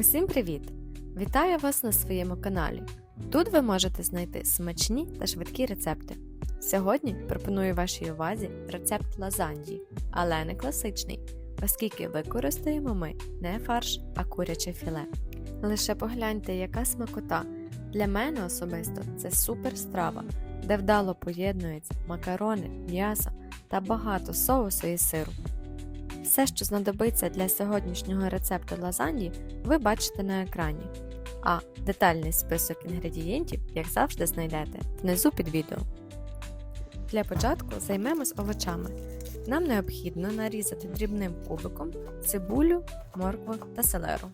Усім привіт! Вітаю вас на своєму каналі. Тут ви можете знайти смачні та швидкі рецепти. Сьогодні пропоную вашій увазі рецепт лазаньї, але не класичний, оскільки використаємо ми не фарш, а куряче філе. Лише погляньте, яка смакота. Для мене особисто це супер страва, де вдало поєднуються макарони, м'ясо та багато соусу і сиру. Все, що знадобиться для сьогоднішнього рецепту лазаньї, ви бачите на екрані. А детальний список інгредієнтів, як завжди, знайдете внизу під відео. Для початку займемось овочами. Нам необхідно нарізати дрібним кубиком цибулю, моркву та селеру.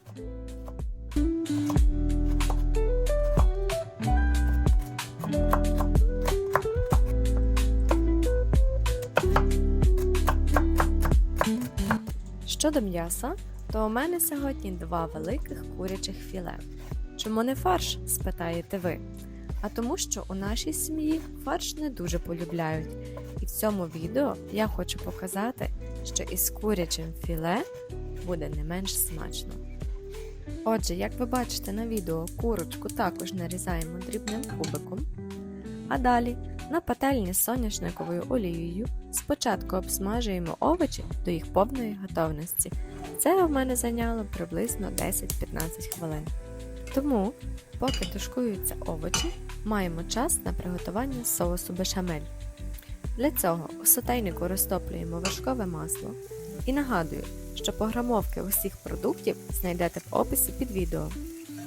Щодо м'яса, то у мене сьогодні два великих курячих філе. Чому не фарш? спитаєте ви. А тому, що у нашій сім'ї фарш не дуже полюбляють. І в цьому відео я хочу показати, що із курячим філе буде не менш смачно. Отже, як ви бачите на відео, курочку також нарізаємо дрібним кубиком. А далі на пательні з соняшниковою олією спочатку обсмажуємо овочі до їх повної готовності. Це в мене зайняло приблизно 10-15 хвилин. Тому, поки тушкуються овочі, маємо час на приготування соусу бешамель. Для цього у сотейнику розтоплюємо вершкове масло і нагадую, що пограмовки усіх продуктів знайдете в описі під відео.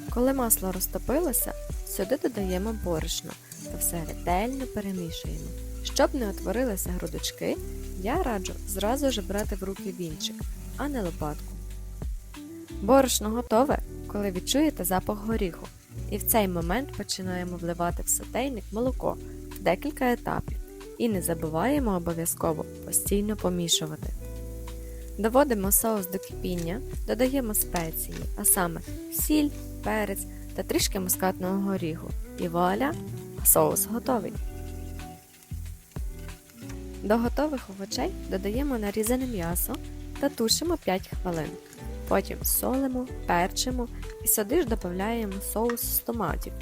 Коли масло розтопилося, сюди додаємо борошно та все ретельно перемішуємо. Щоб не утворилися грудочки, я раджу зразу ж брати в руки вінчик, а не лопатку. Борошно готове, коли відчуєте запах горіху, і в цей момент починаємо вливати в сотейник молоко в декілька етапів і не забуваємо обов'язково постійно помішувати. Доводимо соус до кипіння, додаємо спеції, а саме сіль, перець та трішки мускатного горіху. І вуаля, соус готовий. До готових овочей додаємо нарізане м'ясо та тушимо 5 хвилин. Потім солимо, перчимо і сюди ж додаємо соус з томатів.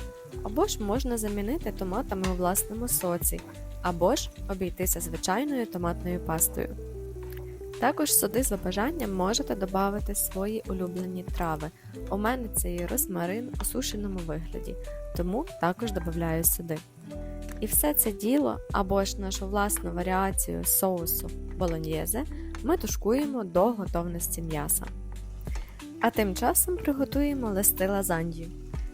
Або ж можна замінити томатами у власному соці, або ж обійтися звичайною томатною пастою. Також сюди за бажанням можете додати свої улюблені трави. У мене це є розмарин у сушеному вигляді, тому також додаю сюди. І все це діло або ж нашу власну варіацію соусу болоньєзе ми тушкуємо до готовності м'яса. А тим часом приготуємо листи лазаньї.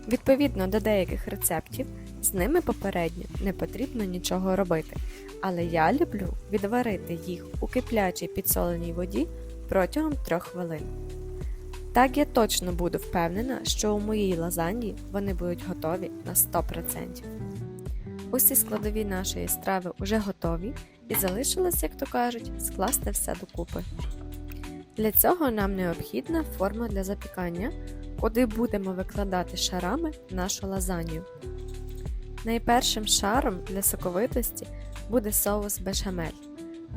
Відповідно до деяких рецептів, з ними попередньо не потрібно нічого робити, але я люблю відварити їх у киплячій підсоленій воді протягом 3 хвилин. Так я точно буду впевнена, що у моїй лазаньї вони будуть готові на 100%. Усі складові нашої страви вже готові і залишилось, як то кажуть, скласти все докупи. Для цього нам необхідна форма для запікання, куди будемо викладати шарами нашу лазанью. Найпершим шаром для соковитості буде соус бешамель.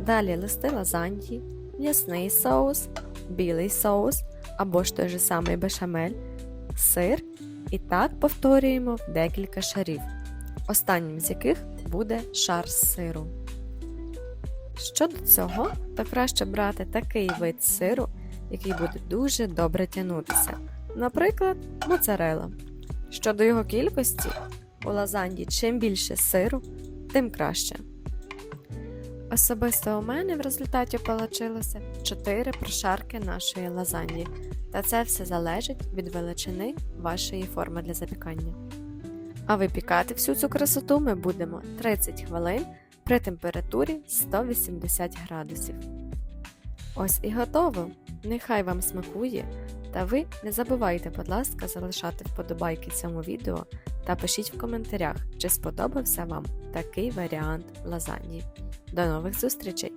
Далі листи лазаньї, м'ясний соус, білий соус або ж той же самий бешамель, сир і так повторюємо декілька шарів, останнім з яких буде шар з сиру. Щодо цього, то краще брати такий вид сиру, який буде дуже добре тягнутися, наприклад, моцарела. Щодо його кількості, у лазаньї чим більше сиру, тим краще. Особисто у мене в результаті получилося 4 прошарки нашої лазаньї, та це все залежить від величини вашої форми для запікання. А випікати всю цю красоту ми будемо 30 хвилин при температурі 180 градусів. Ось і готово! Нехай вам смакує! Та ви не забувайте, будь ласка, залишати вподобайки цьому відео та пишіть в коментарях, чи сподобався вам такий варіант лазаньї. До нових зустрічей!